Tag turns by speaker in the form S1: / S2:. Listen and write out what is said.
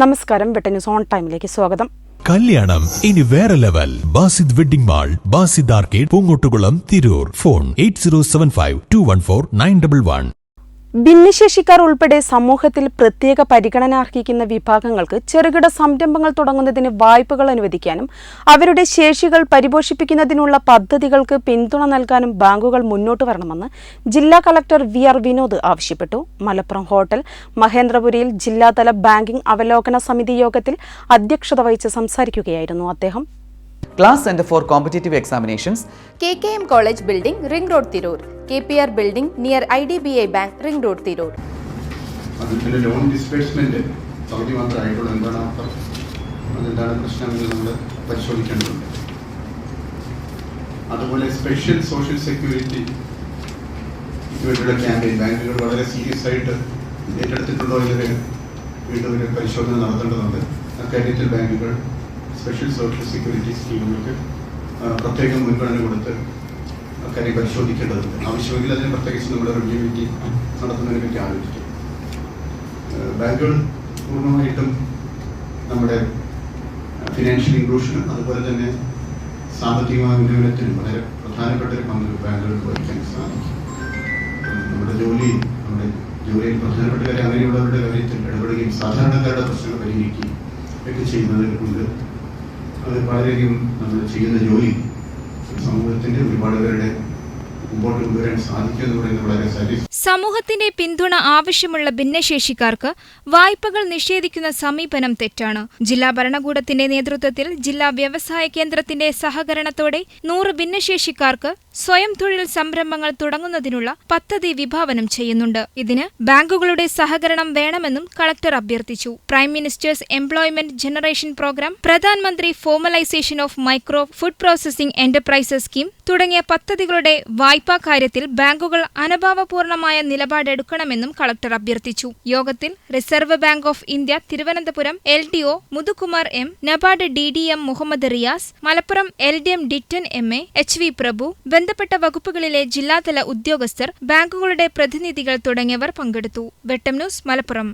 S1: നമസ്കാരം news on ടൈമിലേക്ക് സ്വാഗതം.
S2: കല്യാണം ഇനി വേറെ level. Basid wedding mall Basid arcade Poongottukulam Tirur. Phone eight zero seven five two one four nine double one.
S1: ഭിന്നശേഷിക്കാർ ഉൾപ്പെടെ സമൂഹത്തിൽ പ്രത്യേക പരിഗണന അർഹിക്കുന്ന വിഭാഗങ്ങൾക്ക് ചെറുകിട സംരംഭങ്ങൾ തുടങ്ങുന്നതിന് വായ്പകൾ അനുവദിക്കാനും അവരുടെ ശേഷികൾ പരിപോഷിപ്പിക്കുന്നതിനുള്ള പദ്ധതികൾക്ക് പിന്തുണ നൽകാനും ബാങ്കുകൾ മുന്നോട്ട് വരണമെന്ന് ജില്ലാ കളക്ടർ വി ആർ വിനോദ് ആവശ്യപ്പെട്ടു. മലപ്പുറം ഹോട്ടൽ മഹേന്ദ്രപുരിയിൽ ജില്ലാതല ബാങ്കിംഗ് അവലോകന സമിതി യോഗത്തിൽ അധ്യക്ഷത വഹിച്ച് സംസാരിക്കുകയായിരുന്നു അദ്ദേഹം.
S3: Class centre for competitive examinations
S4: K K M college building ring road Tirur K P R building near I D B I bank ring road Tirur
S5: അതിന്റെ ലോൺ ഡിസ്പേഴ്സ്മെന്റ് പകുതി മാത്രമായിട്ടുള്ളൂ എന്താണ് അർത്ഥം? അതെന്താണ് പ്രശ്നം എന്ന് നമ്മൾ പരിശോധിക്കേണ്ടതുണ്ട്. അതുപോലെ സ്പെഷ്യൽ സോഷ്യൽ സെക്യൂരിറ്റി വേണ്ടിയുള്ള ക്യാമ്പയിൻ ബാങ്കുകൾ വളരെ സീരിയസ് ആയിട്ട് ഏറ്റെടുത്തിട്ടുണ്ടോ എന്നൊരു വീണ്ടും ഒരു പരിശോധന നടത്തേണ്ടതുണ്ട്. അക്കാര്യത്തിൽ ബാങ്കുകൾ സ്പെഷ്യൽ സോഷ്യൽ സെക്യൂരിറ്റി സ്കീമുകൾക്ക് പ്രത്യേകം മുൻഗണന കൊടുത്ത് അക്കാര്യം പരിശോധിക്കേണ്ടതുണ്ട്. ആവശ്യമെങ്കിൽ അതിന് പ്രത്യേകിച്ച് നമ്മുടെ റിവ്യൂ മീറ്റിംഗ് നടത്തുന്നതിനെ പറ്റി ആലോചിക്കും. ബാങ്കുകൾ പൂർണമായിട്ടും നമ്മുടെ ഫിനാൻഷ്യൽ ഇൻക്ലൂഷനും അതുപോലെ തന്നെ സാമ്പത്തികമായ ഉന്നമനത്തിനും വളരെ പ്രധാനപ്പെട്ട ഒരു പങ്ക് ബാങ്കുകൾക്ക് വഹിക്കാൻ സാധിക്കും. നമ്മുടെ ജോലി നമ്മുടെ ജോലിയിൽ പ്രധാനപ്പെട്ട കാര്യം അങ്ങനെയുള്ളവരുടെ കാര്യത്തിൽ ഇടപെടുകയും സാധാരണക്കാരുടെ പ്രശ്നങ്ങൾ പരിഹരിക്കുകയും ഒക്കെ ചെയ്യുന്നതിൽ കൊണ്ട് വളരെയധികം നമ്മൾ ചെയ്യുന്ന ജോലി സമൂഹത്തിന്റെ ഒരുപാട് പേരുടെ
S6: സമൂഹത്തിന്റെ പിന്തുണ ആവശ്യമുള്ള ഭിന്നശേഷിക്കാർക്ക് വായ്പകൾ നിഷേധിക്കുന്ന സമീപനം തെറ്റാണ്. ജില്ലാ ഭരണകൂടത്തിന്റെ നേതൃത്വത്തിൽ ജില്ലാ വ്യവസായ കേന്ദ്രത്തിന്റെ സഹകരണത്തോടെ നൂറ് ഭിന്നശേഷിക്കാർക്ക് സ്വയം തൊഴിൽ സംരംഭങ്ങൾ തുടങ്ങുന്നതിനുള്ള പദ്ധതി വിഭാവനം ചെയ്യുന്നുണ്ട്. ഇതിന് ബാങ്കുകളുടെ സഹകരണം വേണമെന്നും കളക്ടർ അഭ്യർത്ഥിച്ചു. Prime ministers employment generation programme പ്രധാനമന്ത്രി formalisation of micro food processing enterprises scheme തുടങ്ങിയ പദ്ധതികളുടെ വായ്പാ കാര്യത്തിൽ ബാങ്കുകൾ അനഭാവപൂർണമായ നിലപാടെടുക്കണമെന്നും കളക്ടർ അഭ്യർത്ഥിച്ചു. യോഗത്തിൽ reserve bank of India Thiruvananthapuram L D O Muthukumar M NABARD D D M Muhammad Riyas Malappuram L D M ഡിറ്റൻ M A H V Prabhu ബന്ധപ്പെട്ട വകുപ്പുകളിലെ ജില്ലാതല ഉദ്യോഗസ്ഥർ ബാങ്കുകളുടെ പ്രതിനിധികൾ തുടങ്ങിയവർ പങ്കെടുത്തു. വെട്ടം ന്യൂസ് മലപ്പുറം.